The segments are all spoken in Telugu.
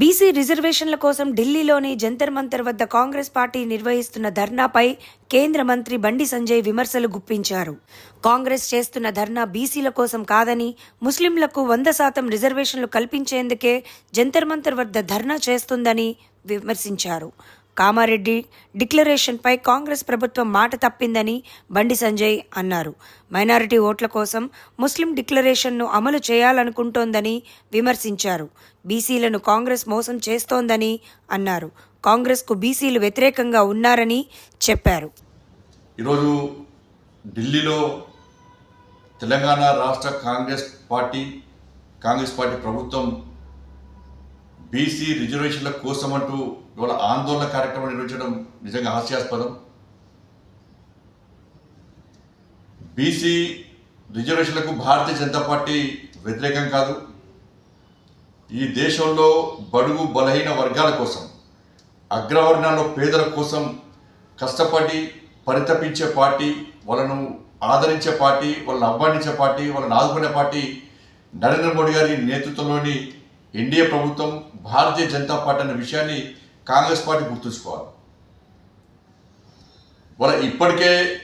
బీసీ రిజర్వేషన్ల కోసం ఢిల్లీలోని జంతర్ మంతర్ వద్ద కాంగ్రెస్ పార్టీ నిర్వహిస్తున్న ధర్నాపై కేంద్ర మంత్రి బండి సంజయ్ విమర్శలు గుప్పించారు. కాంగ్రెస్ చేస్తున్న ధర్నా బీసీల కోసం కాదని ముస్లింలకు వంద శాతం రిజర్వేషన్లు కల్పించేందుకే జంతర్ మంతర్ వద్ద ధర్నా చేస్తుందని విమర్శించారు. కామారెడ్డి డిక్లరేషన్పై కాంగ్రెస్ ప్రభుత్వం మాట తప్పిందని బండి సంజయ్ అన్నారు. మైనారిటీ ఓట్ల కోసం ముస్లిం డిక్లరేషన్ను అమలు చేయాలనుకుంటోందని విమర్శించారు. బీసీలను కాంగ్రెస్ మోసం చేస్తోందని అన్నారు. కాంగ్రెస్కు బీసీలు వ్యతిరేకంగా ఉన్నారని చెప్పారు. ఈరోజు ఢిల్లీలో తెలంగాణ రాష్ట్ర కాంగ్రెస్ పార్టీ కాంగ్రెస్ పార్టీ ప్రభుత్వం బీసీ రిజర్వేషన్ల కోసం అంటూ ఇవాళ ఆందోళన కార్యక్రమం నిర్వహించడం నిజంగా హాస్యాస్పదం. బీసీ రిజర్వేషన్లకు భారతీయ జనతా పార్టీ వ్యతిరేకం కాదు. ఈ దేశంలో బడుగు బలహీన వర్గాల కోసం అగ్రవర్ణాల్లో పేదల కోసం కష్టపడి పరితపించే పార్టీ వాళ్ళను ఆదరించే పార్టీ వాళ్ళని అవ్వానించే పార్టీ వాళ్ళని ఆదుకునే పార్టీ నరేంద్ర మోడీ గారి నేతృత్వంలోని ఎన్డీఏ ప్రభుత్వం భారతీయ జనతా పార్టీ అనే విషయాన్ని కాంగ్రెస్ పార్టీ గుర్తుంచుకోవాలి. వాళ్ళ ఇప్పటికే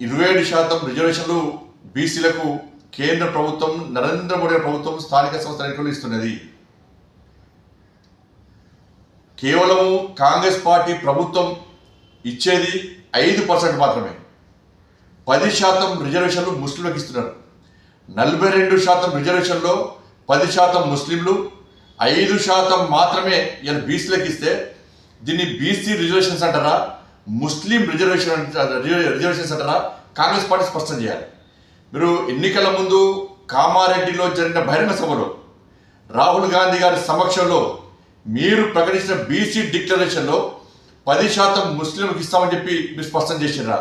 ఇరవై ఏడు శాతం రిజర్వేషన్లు బీసీలకు కేంద్ర ప్రభుత్వం నరేంద్ర మోడీ ప్రభుత్వం స్థానిక సంస్థల ఎన్నికలు ఇస్తున్నది. కేవలము కాంగ్రెస్ పార్టీ ప్రభుత్వం ఇచ్చేది ఐదు పర్సెంట్ మాత్రమే. పది శాతం రిజర్వేషన్లు ముస్లింలకు ఇస్తున్నారు. నలభై రెండు శాతం రిజర్వేషన్లో పది శాతం ముస్లింలు ఐదు శాతం మాత్రమే ఇలా బీసీలకు ఇస్తే దీన్ని బీసీ రిజర్వేషన్స్ అంటారా ముస్లిం రిజర్వేషన్ రిజర్వేషన్స్ అంటారా కాంగ్రెస్ పార్టీ స్పష్టం చేయాలి. మీరు ఎన్నికల ముందు కామారెడ్డిలో జరిగిన బహిరంగ సభలో రాహుల్ గాంధీ గారి సమక్షంలో మీరు ప్రకటించిన బీసీ డిక్లరేషన్లో పది శాతం ముస్లింలకు ఇస్తామని చెప్పి మీరు స్పష్టం చేసినారా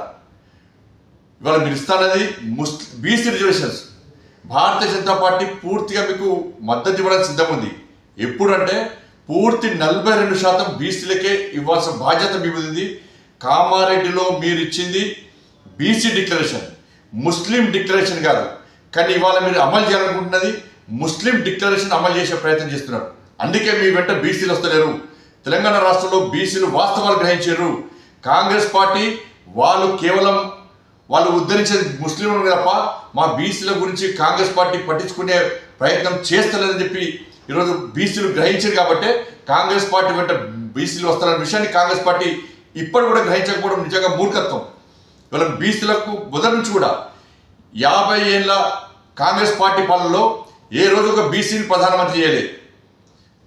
ఇవాళ మీరు ఇస్తానది ముస్ BC reservations Bharatiya Janata party పూర్తిగా మీకు మద్దతు ఇవ్వడానికి సిద్ధం ఉంది. ఎప్పుడంటే పూర్తి నలభై రెండు శాతం బీసీలకే ఇవ్వాల్సిన బాధ్యత మీ ఉంది. కామారెడ్డిలో మీరు ఇచ్చింది బీసీ డిక్లరేషన్. ముస్లిం డిక్లరేషన్ కాదు. కానీ ఇవాళ మీరు అమలు చేయాలనుకుంటున్నది ముస్లిం డిక్లరేషన్ అమలు చేసే ప్రయత్నం చేస్తున్నారు. అందుకే మీ వెంట బీసీలు వస్తలేరు. తెలంగాణ రాష్ట్రంలో బీసీలు వాస్తవాలు గ్రహించారు. కాంగ్రెస్ పార్టీ వాళ్ళు కేవలం వాళ్ళు ఉద్ధరించేది ముస్లింలు తప్ప మా బీసీల గురించి కాంగ్రెస్ పార్టీ పట్టించుకునే ప్రయత్నం చేస్తలేదని చెప్పి ఈరోజు బీసీలు గ్రహించారు కాబట్టి కాంగ్రెస్ పార్టీ వెంట బీసీలు వస్తారన్న విషయాన్ని కాంగ్రెస్ పార్టీ ఇప్పటి కూడా గ్రహించకపోవడం నిజంగా మూర్ఖత్వం. ఇవాళ బీసీలకు మొదటి నుంచి కూడా యాభై ఏళ్ళ కాంగ్రెస్ పార్టీ పాలనలో ఏ రోజు ఒక బీసీని ప్రధానమంత్రి చేయలేదు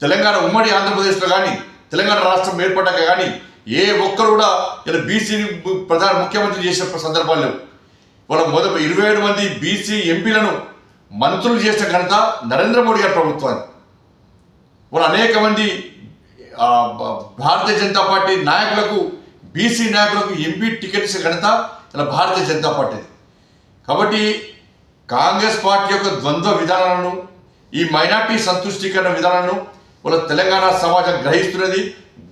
తెలంగాణ ఉమ్మడి ఆంధ్రప్రదేశ్లో కానీ తెలంగాణ రాష్ట్రం ఏర్పడ్డాక కానీ ఏ ఒక్కరు కూడా ఇలా బీసీని ప్రధాన ముఖ్యమంత్రి చేసిన సందర్భాలు లేవు. వాళ్ళ మొదటి ఇరవై ఏడు మంది బీసీ ఎంపీలను మంత్రులు చేసిన ఘనత నరేంద్ర మోడీ గారి ప్రభుత్వాన్ని. వాళ్ళు అనేక మంది భారతీయ జనతా పార్టీ నాయకులకు బీసీ నాయకులకు ఎంపీ టికెట్స్ ఘనత ఇలా భారతీయ జనతా పార్టీది. కాబట్టి కాంగ్రెస్ పార్టీ యొక్క ద్వంద్వ విధానాలను ఈ మైనార్టీ సంతుష్టీకరణ విధానాలను వాళ్ళ తెలంగాణ సమాజం గ్రహిస్తున్నది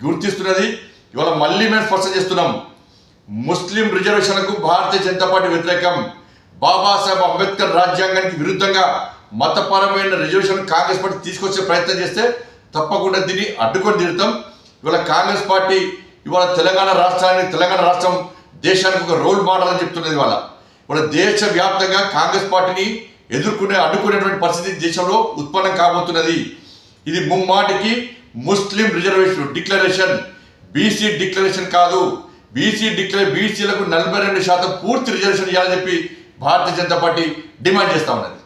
గుర్తిస్తున్నది. ఇవాళ మళ్ళీ మేము స్పష్టం చేస్తున్నాం. ముస్లిం రిజర్వేషన్లకు భారతీయ జనతా పార్టీ వ్యతిరేకం. బాబాసాహెబ్ అంబేద్కర్ రాజ్యాంగానికి విరుద్ధంగా మతపరమైన రిజర్వేషన్ కాంగ్రెస్ పార్టీ తీసుకొచ్చే ప్రయత్నం చేస్తే తప్పకుండా దీన్ని అడ్డుకొని తీరుతాం. ఇవాళ కాంగ్రెస్ పార్టీ ఇవాళ తెలంగాణ రాష్ట్రానికి తెలంగాణ రాష్ట్రం దేశానికి ఒక రోల్ మోడల్ అని చెప్తున్నది ఇవాళ. ఇవాళ దేశవ్యాప్తంగా కాంగ్రెస్ పార్టీని ఎదుర్కొనే అడ్డుకునేటువంటి పరిస్థితి దేశంలో ఉత్పన్నం కాబోతున్నది. ఇది ముమ్మాటికి Muslim reservation declaration BC declaration కాదు. బీసీ డిక్లరే బీసీలకు నలభై రెండు శాతం పూర్తి రిజర్వేషన్ ఇవ్వాలని చెప్పి భారతీయ జనతా పార్టీ డిమాండ్ చేస్తా ఉన్నది.